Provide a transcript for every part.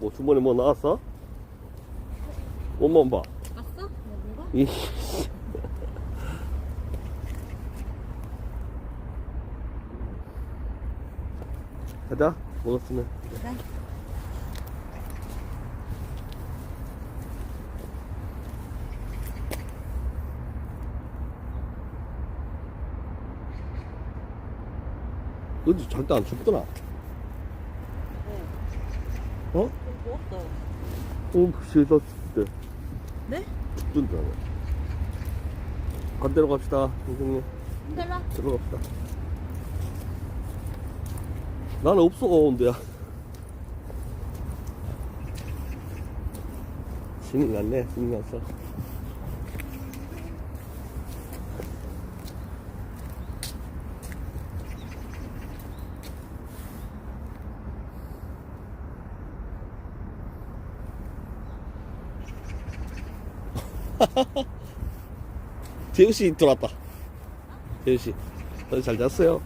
뭐 주머니 뭐 나왔어? 엄마 봐. 봤어? 거? 이 가자 먹었으면 그래. 어디 절대 안 춥더나 어? 먹었어. 어 시에서 때 네? 춥던데 반대로 갑시다 선생님. 힘들라? 들어갑시다. 나는 없어 온데야 신이 났네 신이 났어 재우씨 들어왔다 재우씨 어제 잘 잤어요?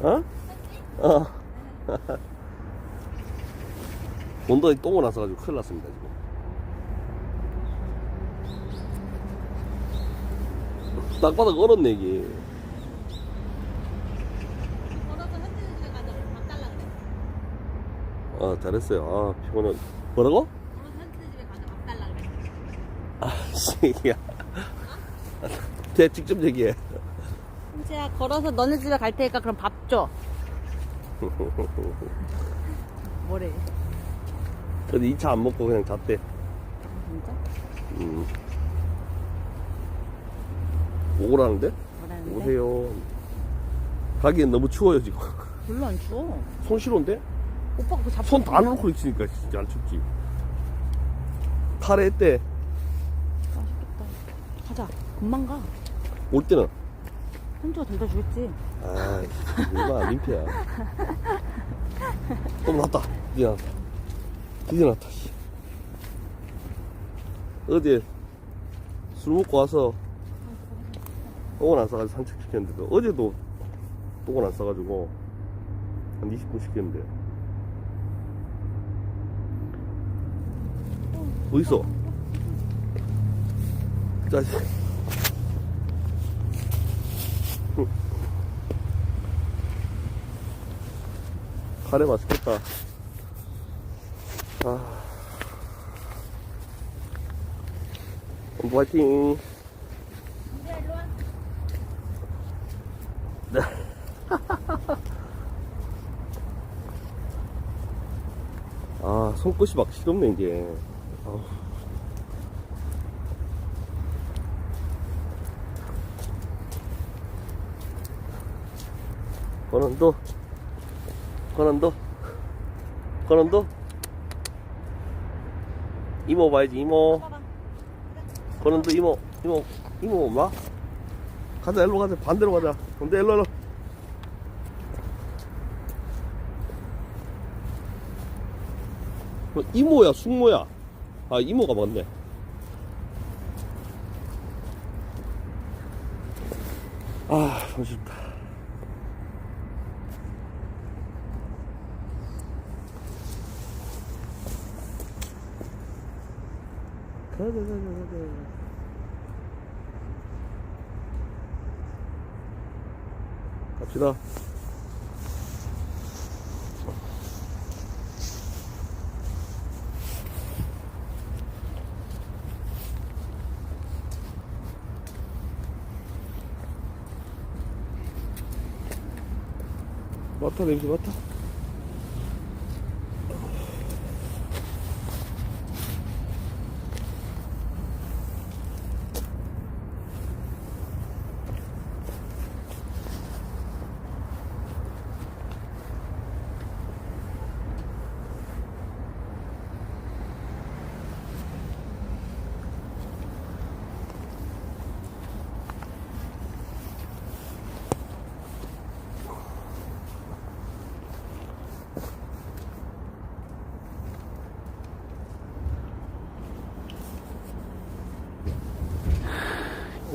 어? 어. 온도에 똥을 나서가지고 큰일 났습니다, 지금. 땅바닥 얼었네, 이게. 아, 잘했어요. 아, 피곤해. 뭐라고? 아, 씨, 야. 제 직접 얘기해. 현지야 걸어서 너네 집에 갈 테니까 그럼 밥 줘. 뭐래? 근데 2차 안 먹고 그냥 잤대. 진짜? 음. 오라는데? 뭐라는데? 오세요. 가기엔 너무 추워요, 지금. 별로 안 추워. 손 시려운데? 오빠 그거 잡고 손다 놓고 있으니까 진짜 안 춥지. 카레 때, 맛있겠다. 가자. 금방 가. 올 때는. 현주가 데려다 주겠지. 아, 얼마나 민폐야. 또 났다. 났다. 드디어 났다, 씨. 어디에 술 먹고 와서 똥을 안 싸가지고 산책 시켰는데도 어제도 똥을 안 싸가지고 한 20분 시켰는데. 어딨어? 짜식. 카레 맛있겠다. 아. 화이팅. 와. 네. 아, 손끝이 막 시렵네, 이제. 아우. 권원도, 권원도, 권원도. 이모 봐야지, 이모. 권원도 이모, 이모, 이모 엄마? 가자, 일로 가자. 반대로 가자. 근데 일로, 일로. 어, 이모야, 숙모야. 아, 이모가 맞네. 아, 손쉽다. 가자, 가자, 가자. 갑시다. 맡아, 냄새 맡아.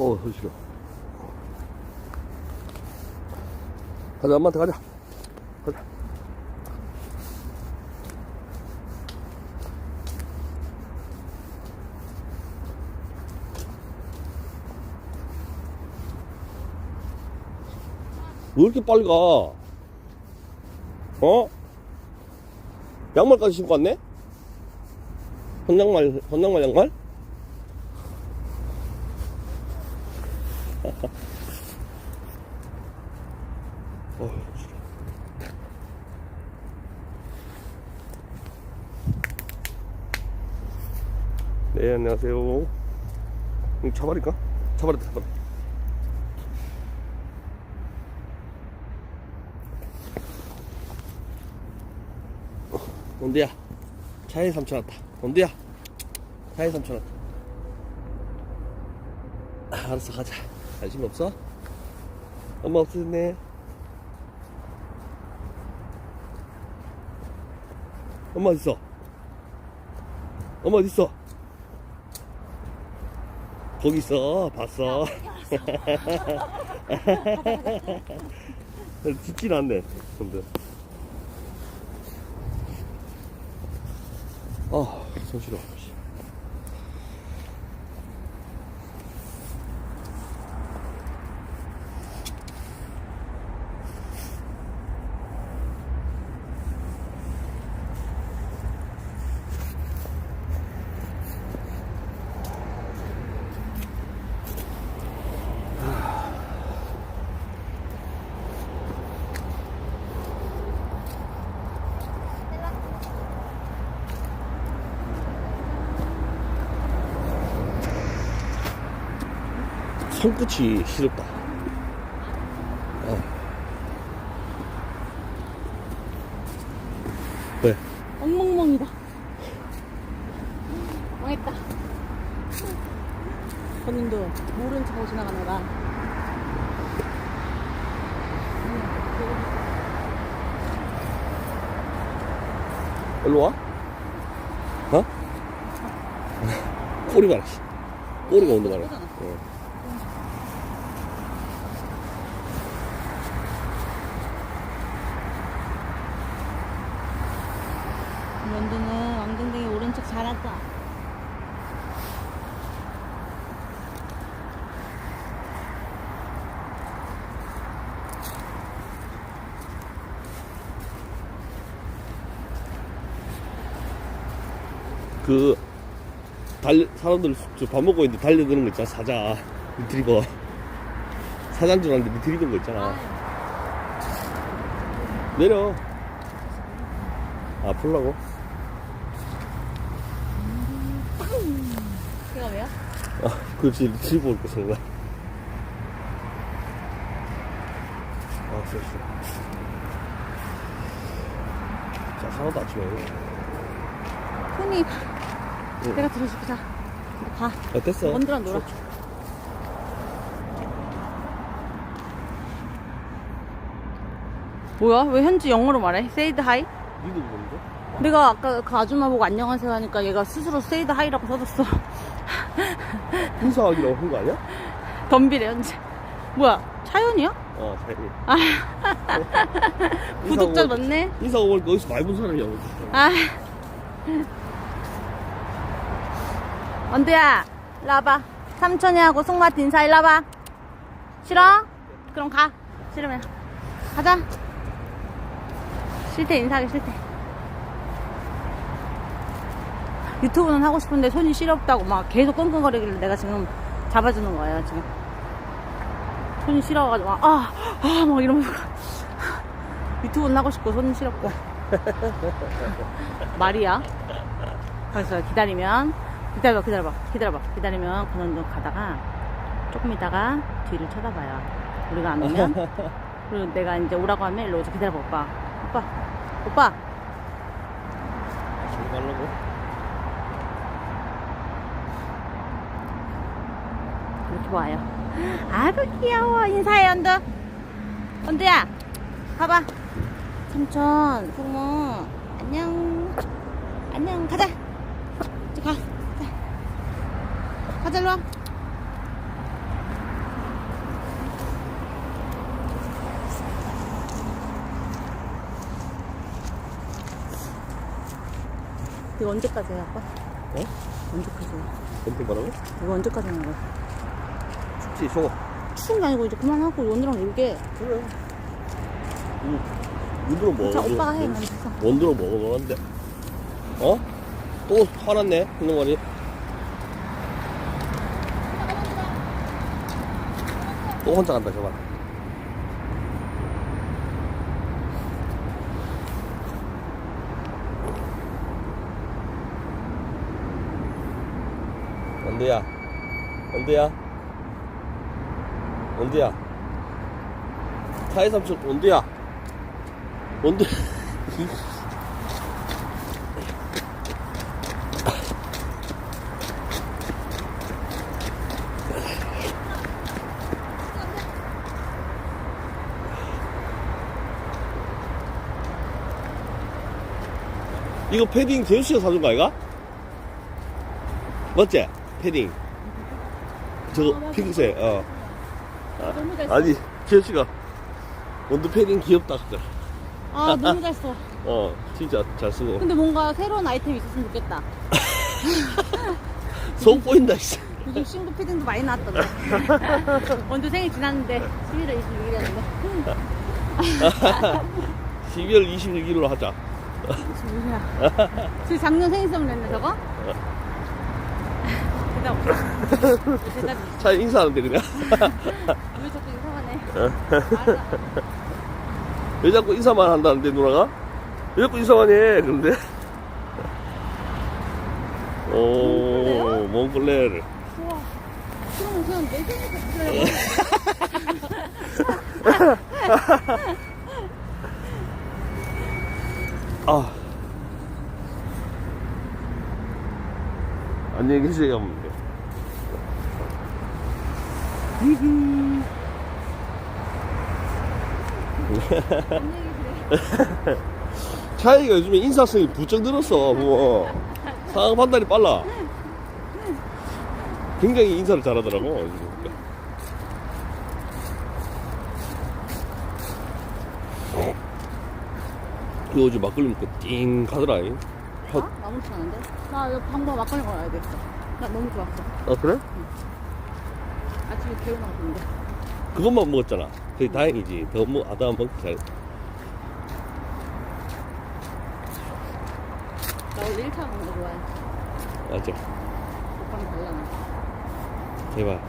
어, 손 시려. 가자, 엄마한테 가자. 가자. 왜 이렇게 빨리 가? 어? 양말까지 신고 왔네? 헌양말, 헌양말 양말? 어휴, 싫어. 네, 안녕하세요. 응, 차발일까? 차발이다, 차발. 원두야, 차에 삼천 왔다. 원두야, 차에 삼천 왔다. 아, 알았어, 가자. 관심 없어? 엄마 없었네. 엄마 어딨어? 엄마 어딨어? 거기 있어. 봤어. 듣진 않네. 근데. 아, 손 시려. 손끝이 시렵다. 어. 왜? 엉망망이다. 망했다. 본인도 모른 척 하고 지나가느라. 일로 와? 어? 꼬리 봐라, 씨. 꼬리가 온다 봐라. 꼬리잖아. 어. 연두는 왕등등이 오른쪽 잘하자. 그, 달려, 사람들 저밥 먹고 있는데 달려드는 거 있잖아, 사자. 리트리버. 사자인 줄 알았는데 리트리버인 거 있잖아. 내려. 아, 풀라고? 걔가 왜요? 아, 그렇지. 리트리버 올거 생각. 아. 자, 사나도 아침에. 손이 응. 내가 들어줄게 자. 가. 아, 됐어. 원두랑 놀아. 뭐야? 왜 현지 영어로 말해? 세이드 하이? 니도 그런데? 내가 아까 그 아줌마 보고 안녕하세요 하니까 얘가 스스로 세이드 하이라고 써줬어. 인사하기로 한거 아니야? 덤비래 현지. 뭐야? 차연이야? 어, 사장님. 구독자 인사하고- 많네. 인사하고 보니까 어디서 많이 본 사람이야. 어디서. 아. 언두야, 일로 와봐. 삼촌이하고 송마트 인사 일로 와봐. 싫어? 그럼 가. 싫으면. 가자. 싫대, 인사하기 싫대. 유튜브는 하고 싶은데 손이 시렵다고 막 계속 끙끙거리길래 내가 지금 잡아주는 거예요, 지금. 손이 시려가지고, 막, 아, 아, 막 이러면서. 유튜브는 하고 싶고 손이 시렵고. 말이야. 그래서 기다리면 기다려봐 기다려봐 기다려봐. 기다리면 그런 좀 가다가 조금 있다가 뒤를 쳐다봐요. 우리가 안 오면? 그리고 내가 이제 오라고 하면 일로 오자 기다려봐 오빠. 오빠 오빠. 저기 가려고? 이렇게 와요. 아주 귀여워 인사해 언두 언두야 가봐. 삼촌 부모 안녕. 안녕 가자 가자 일로 와 이거 언제까지 해 아빠? 어? 언제까지 해? 캠핑 뭐라고? 이거 언제까지 하는 거야? 춥지 저거 추운 게 아니고 이제 그만하고 언니랑 놀게 그래 눈으로 먹어 자 오빠가 해 원두로 먹어 먹었는데 어? 또 화났네 흥놈머리 또 혼자 간다, 저만. 원두야. 원두야. 원두야. 차에 삼촌, 원두야. 원두. 이거 패딩 재우 씨가 사준 거 아이가? 맞지? 패딩. 저거 아. 핑크색. 어. 너무 잘 써. 아니 재우 씨가 원두 패딩 귀엽다 그래. 아, 너무 잘 써. 어 진짜 잘 쓰고. 근데 뭔가 새로운 아이템 이 있었으면 좋겠다. 속 보인다 씨. 요즘 신고 피딩도 많이 나왔던데. 먼저 생일 지났는데 11월 26일이었는데. 12월 26일로 하자. 뭐야? 제 작년 생일 선물 냈네 저거? 대답 없어. 있어. 차 인사하는데 그냥. 왜 자꾸 이상하네. 맞아. 왜 자꾸 인사만 한다는데 누나가? 왜 자꾸 인사만 해? 그런데. 오. 좋아. 그럼 그냥 내 생일도 그래. 아. 안녕히 계세요. 차이가 요즘에 인사성이 부쩍 늘었어. 뭐 상황 판단이 빨라. 굉장히 인사를 잘하더라고. 그 요즘 막걸리 먹고 띵 가더라. 잉. 어? 너무 좋아하는데? 나 이거 방법 막걸리 먹어야 겠어 나 너무 좋았어. 아 그래? 아침에 개운하던데. 그것만 먹었잖아. 그게 다행이지. 더 뭐, 아다 먹기 잘. 나 원래 1차 먹는 거 좋아해. 맞아. 오빠는 달라나. 제발.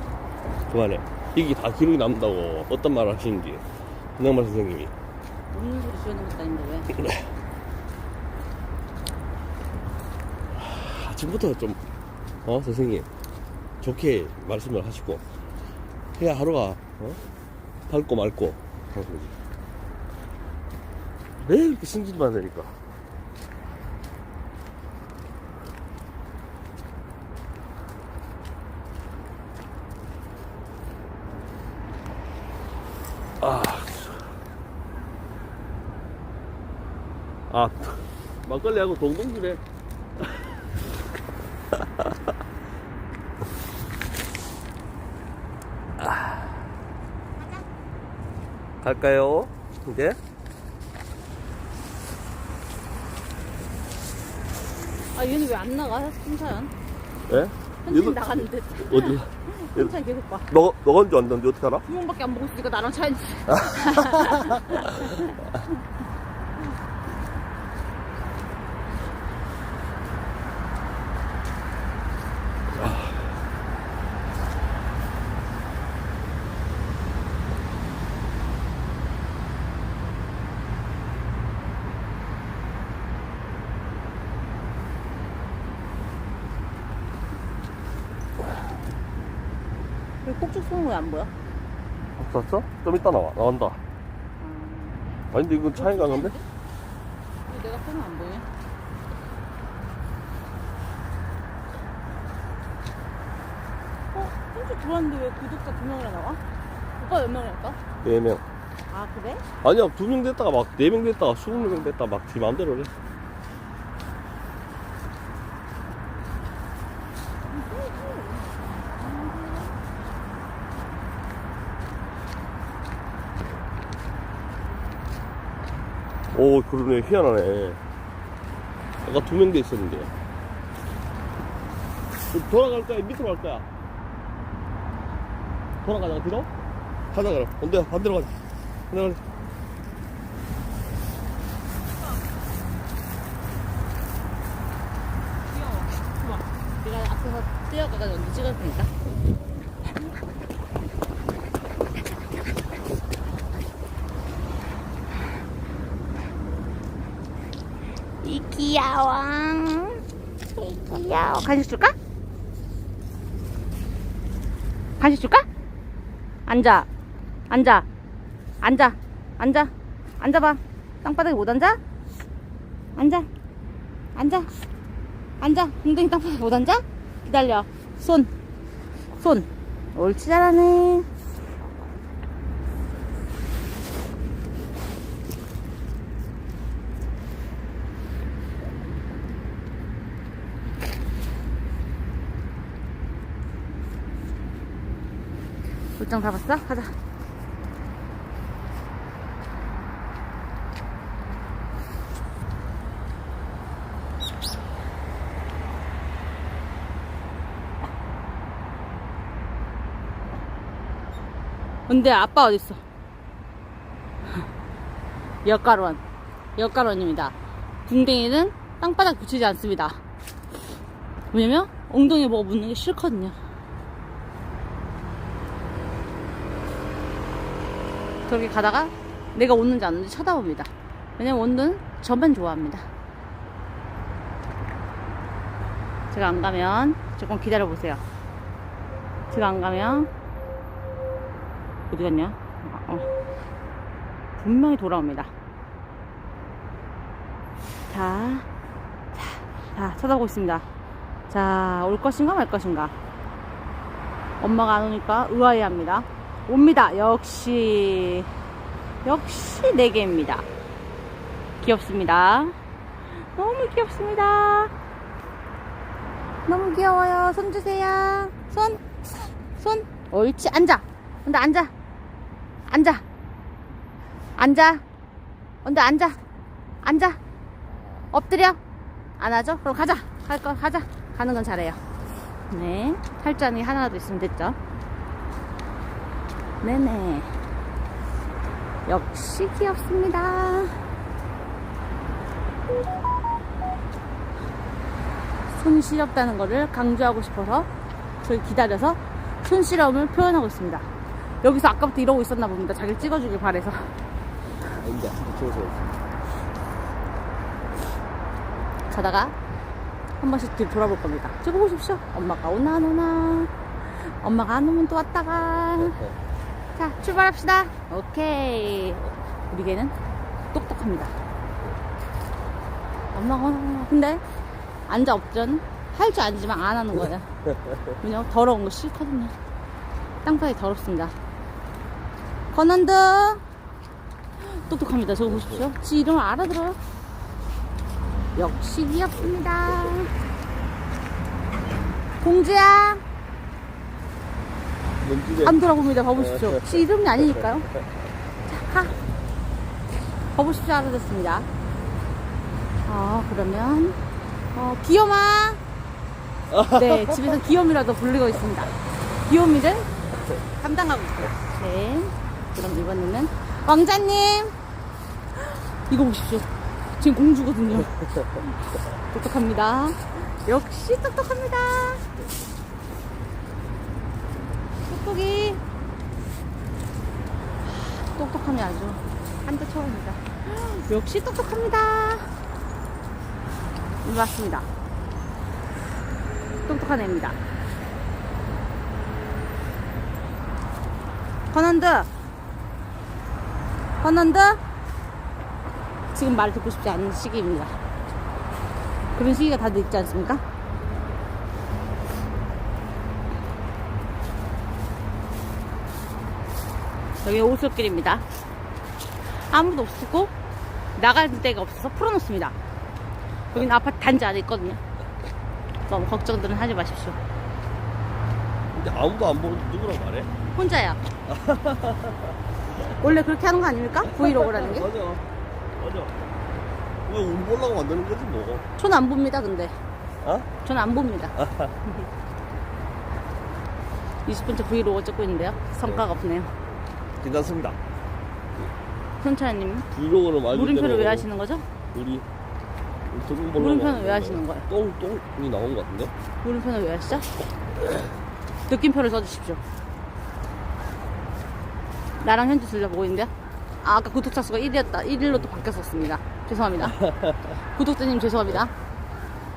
그만해. 이게 다 기록이 남는다고. 어떤 말을 하시는지. 김남말 선생님이. 먹는 소리 것도 아닌데 왜? 아침부터 좀, 어, 선생님. 좋게 말씀을 하시고. 해야 하루가, 어? 밝고 맑고. 하는 거지. 왜 이렇게 승진만 하니까. 아, 막걸리하고 동동주래. 갈까요? 이제? 아 얘는 왜 안 나가? 승차연? 예? 현진 나갔는데. 어디? 승차연 계속 봐. 너, 너가 온줄 안다는데 어떻게 알아? 두 명밖에 안 보고 있으니까 나랑 차연이. 안 보여? 봤어? 좀 이따 나와. 나온다. 아, 아니, 근데 이건 차이가 나는데? 왜 내가 쏘면 안 보이냐? 어? 현주 들어왔는데 왜 구독자 두 명이나 나와? 오빠 몇 명이랄까? 4명. 아 그래? 아니야, 2명 됐다가 막 4명 됐다가 20명 됐다가 막지 맘대로 그래. 오, 그러네. 희한하네. 아까 2명 돼 있었는데. 돌아갈 거야? 밑으로 갈 거야? 돌아가다가 뒤로? 가자 그럼 반대, 반대로 가자 반대로 가자. 내가 앞에서 뛰어가가지고 언제 찍을 테니까. 이 귀여워. 이 귀여워. 간식 줄까? 간식 줄까? 앉아. 앉아. 앉아. 앉아. 앉아봐. 땅바닥에 못 앉아? 앉아. 앉아. 앉아. 엉덩이 땅바닥에 못 앉아? 기다려. 손. 손. 옳지 잘하네. 물장 잡았어? 가자. 근데 아빠 어딨어? 역가론. 역가론입니다. 궁뎅이는 땅바닥 붙이지 않습니다. 왜냐면 엉덩이에 뭐가 묻는 게 싫거든요. 그렇게 가다가 내가 오는지 안 오는지 쳐다봅니다. 왜냐면 원두는 저만 좋아합니다. 제가 안 가면 조금 기다려 보세요. 제가 안 가면 어디 갔냐? 아, 어. 분명히 돌아옵니다. 자, 자, 자, 쳐다보고 있습니다. 자, 올 것인가 말 것인가? 엄마가 안 오니까 의아해 합니다. 옵니다. 역시, 역시 4개입니다. 귀엽습니다. 너무 귀엽습니다. 너무 귀여워요. 손 주세요. 손, 손. 옳지. 앉아. 근데 앉아. 앉아. 앉아. 근데 앉아. 앉아. 엎드려. 안 하죠? 그럼 가자. 갈 거, 가자. 가는 건 잘해요. 네. 팔자니 하나라도 있으면 됐죠. 네네. 역시 귀엽습니다. 손 시렵다는 거를 강조하고 싶어서 저희 기다려서 손 시렵을 표현하고 있습니다. 여기서 아까부터 이러고 있었나 봅니다. 자기를 찍어주길 바래서. 저기서 가다가 한 번씩 뒤로 돌아볼 겁니다. 찍어보십시오. 엄마가 오나 안 오나. 엄마가 안 오면 또 왔다가. 자, 출발합시다. 오케이. 우리 개는 똑똑합니다. 엄마가. 근데 앉아 없전 할 줄 아니지만 안 하는 거예요. 왜냐면 더러운 거 싫거든요. 땅바닥이 더럽습니다. 건원드 똑똑합니다. 저거 보십시오. 지 이름을 알아들어요. 역시 귀엽습니다. 공주야 안 돌아봅니다. 봐보십시오. 지 이름이 아니니까요. 자, 가. 봐보십시오. 알아듣습니다. 아, 그러면, 어, 귀여마. 네, 집에서 귀요미라도 부르고 있습니다. 귀요미를 담당하고 있어요. 네. 그럼 이번에는 왕자님. 이거 보십시오. 지금 공주거든요. 똑똑합니다. 역시 똑똑합니다. 똑똑이. 똑똑함이 아주 한대 처음입니다. 역시 똑똑합니다. 이리 왔습니다. 똑똑한 애입니다. 건원드! 건원드! 지금 말 듣고 싶지 않은 시기입니다. 그런 시기가 다들 있지 않습니까? 여기 오솔길입니다. 아무도 없고 나갈 데가 없어서 풀어놓습니다. 여기는 아파트 단지 안에 있거든요. 너무 걱정들은 하지 마십시오. 근데 아무도 안 보고 누구랑 말해? 혼자야. 원래 그렇게 하는 거 아닙니까? 브이로그라는 게? 맞아 맞아 왜운 보려고 만드는 거지 뭐손안 봅니다, 근데. 어? 저는 안 봅니다. 20분째 브이로그 찍고 있는데요. 성과가 없네요. 괜찮습니다. 손차님, 브이로그는 말 물음표를 왜 하시는 거죠? 우리 물음표는 왜 하시는 거예요? 똥, 똥이 나온 것 같은데? 물음표는 왜 하시죠? 느낌표를 써주십시오. 나랑 현주 둘다 보고 있는데요? 아, 아까 구독자 수가 1이었다. 1일로 또 바뀌었었습니다. 죄송합니다. 구독자님 죄송합니다.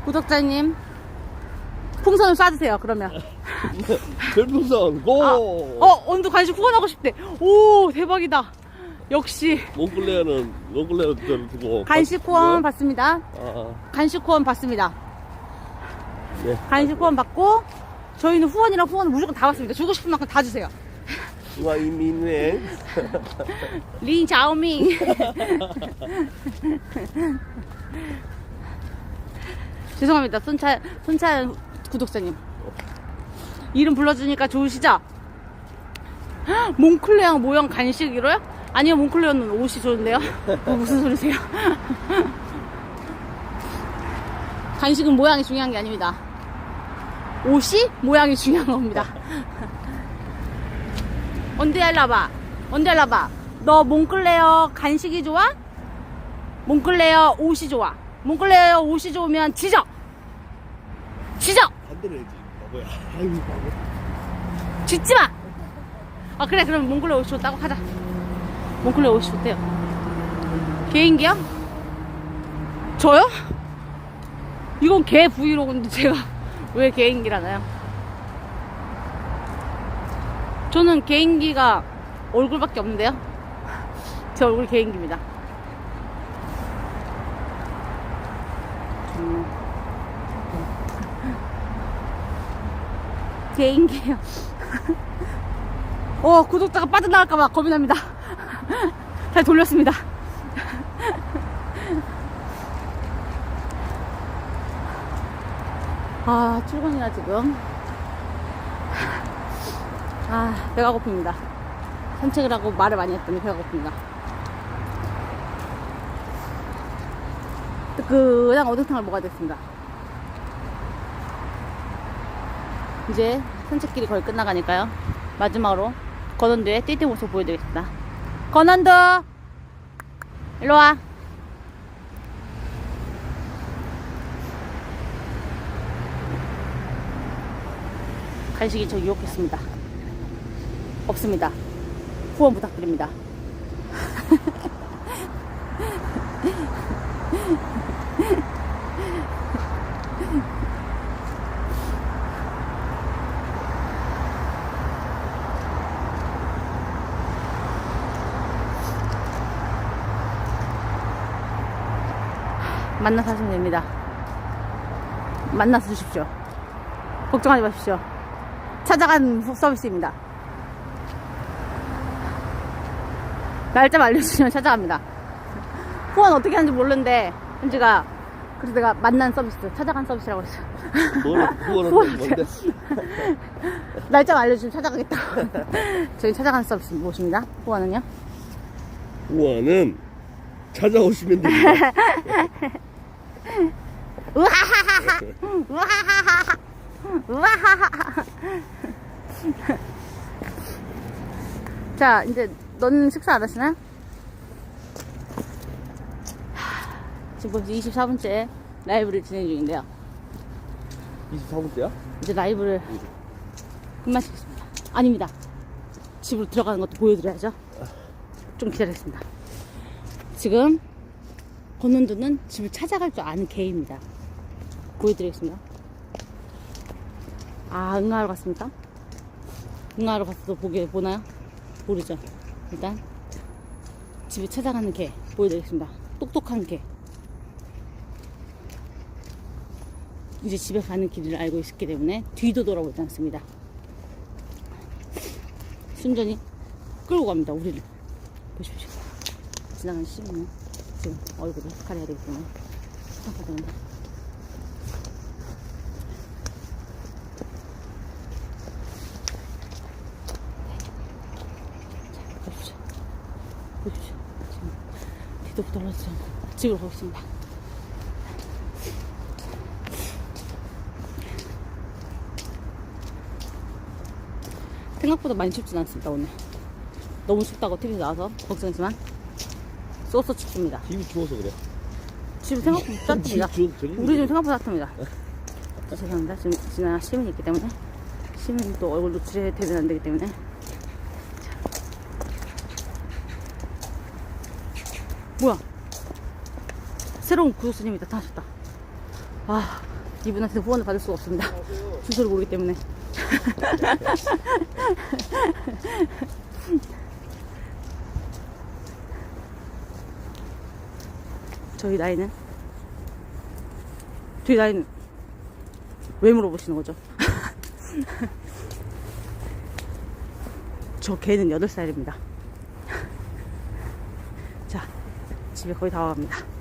구독자님, 풍선을 쏴주세요, 그러면. 별풍선 고! 아, 어, 언두 간식 후원하고 싶대. 오, 대박이다. 역시, 몽클레어는 몽클레어 저 두고 간식 후원 받습니다. 아, 간식 후원 받습니다. 네. 간식 후원 받고, 저희는 후원이랑 후원을 무조건 다 받습니다. 주고 싶은 만큼 다 주세요. 중화인민회 린자오밍. 죄송합니다. 손차, 손차 구독자님. 이름 불러주니까 좋으시죠? 헉, 몽클레어 모형 간식이로요? 아니요, 몽클레어는 옷이 좋은데요? 그거 무슨 소리세요? 간식은 모양이 중요한 게 아닙니다. 옷이 모양이 중요한 겁니다. 언제 할라봐? 언제 할라봐? 너 몽클레어 간식이 좋아? 몽클레어 옷이 좋아? 몽클레어 옷이 좋으면 지적! 지적! 해야지 바보야 아이고 바보 짖지 마! 아, 그래, 그럼 몽클레어 옷이 좋다고 하자. 몽클레어 옷이 좋대요. 개인기요? 저요? 이건 개 브이로그인데 제가 왜 개인기라나요? 저는 개인기가 얼굴밖에 없는데요? 제 얼굴 개인기입니다. 정말. 개인기요. 어, 구독자가 빠져나갈까봐 납니다. 다시 돌렸습니다. 아, 출근이라 지금. 아, 배가 고픕니다. 산책을 하고 말을 많이 했더니 배가 고픕니다. 뜨끈한 어묵탕을 먹어야 됐습니다. 이제 산책길이 거의 끝나가니까요. 마지막으로 건원도의 띠띠 모습 보여드리겠습니다. 건원도! 일로 와. 간식이 저 유혹했습니다. 없습니다. 후원 부탁드립니다. 만나서 하시면 됩니다. 만나서 주십시오. 걱정하지 마십시오. 찾아간 후- 서비스입니다. 날짜 알려주시면 찾아갑니다. 후원 어떻게 하는지 모르는데, 현지가, 그래서 내가 만난 서비스, 찾아간 서비스라고 했어. 후원. 후원은 뭔데 날짜 알려주시면 찾아가겠다고. 저희 찾아간 서비스 무엇입니다? 후원은요? 후원은 찾아오시면 됩니다 자, 이제 넌 식사 안 하시나요? 하, 지금 벌써 24분째 라이브를 진행 중인데요. 24분째야? 이제 라이브를 그만 시겠습니다. 아닙니다. 집으로 들어가는 것도 보여드려야죠. 좀 기다리겠습니다. 지금 건원도는 집을 찾아갈 줄 아는 개입니다. 보여드리겠습니다. 아, 응아하러 갔습니까? 응아하러 갔어도 보게 보나요? 모르죠. 일단 집에 찾아가는 개 보여드리겠습니다. 똑똑한 개. 이제 집에 가는 길을 알고 있기 때문에 뒤도 돌아보지 않습니다. 순전히 끌고 갑니다. 우리를 보십시오. 지나가는 시민은 지금 얼굴을 가려야 되기 때문에 잠깐만 걸로 지금 집으로 가고 있습니다. 생각보다 많이 춥진 않습니다, 오늘. 너무 춥다고 TV 나와서 걱정이지만 쏘쏘 춥습니다. 집이 추워서 그래. 지금 생각보다 따뜻합니다. 우리 지금 생각보다 따뜻합니다. 아, 죄송합니다. 지금 지난 시민이 있기 때문에 시민이 얼굴 노출이 되면 안 되기 때문에 새로운 구독자님이 나타나셨다. 아 이분한테 후원을 받을 수가 없습니다. 주소를 모르기 때문에. 저희 나이는 저희 나이는 왜 물어보시는 거죠? 저 개는 8살입니다. 자, 집에 거의 다 와갑니다.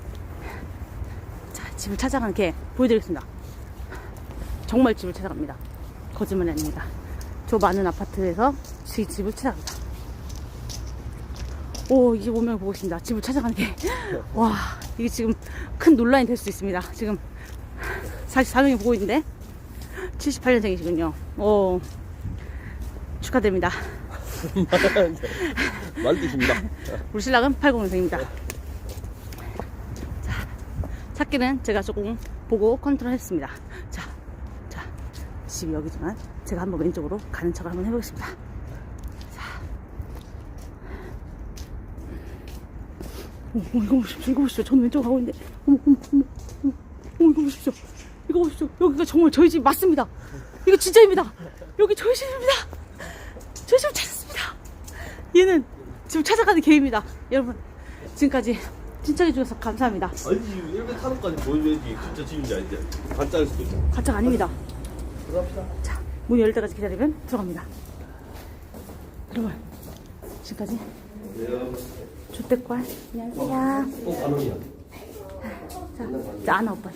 자, 집을 찾아가는 개 보여드리겠습니다. 정말 집을 찾아갑니다. 거짓말이 아닙니다. 저 많은 아파트에서 제 집을 찾아갑니다. 오, 이제 오면 보고 있습니다. 집을 찾아가는 게. 와, 이게 지금 큰 논란이 될 수 있습니다. 지금 44명이 보고 있는데. 78년생이시군요. 오, 축하드립니다. 말뜻입니다. 우리 신랑은 80년생입니다. 자, 찾기는 제가 조금 보고 컨트롤 했습니다. 자, 자, 집이 여기지만 제가 한번 왼쪽으로 가는 척을 한번 해보겠습니다. 자. 어머, 어머, 이거 보십시오. 이거 보십시오. 저는 왼쪽으로 가고 있는데. 어머, 어머, 어머, 어머, 어머, 이거 보십시오. 이거 보십시오. 여기가 정말 저희 집 맞습니다. 이거 진짜입니다. 여기 저희 집입니다. 저희 집 찾았습니다. 얘는 지금 찾아가는 개입니다. 여러분, 지금까지 신청해주셔서 감사합니다. 아니지 이렇게 타는까지 보여줘야지 진짜 집인지 아닌지 가짜일 수도 있어. 가짜가 아닙니다. 들어갑시다. 자, 문 열릴 때까지 기다리면 들어갑니다. 여러분, 지금까지 주택관 안녕하세요. 꼭 가능이야. 자, 자 아나 오빠.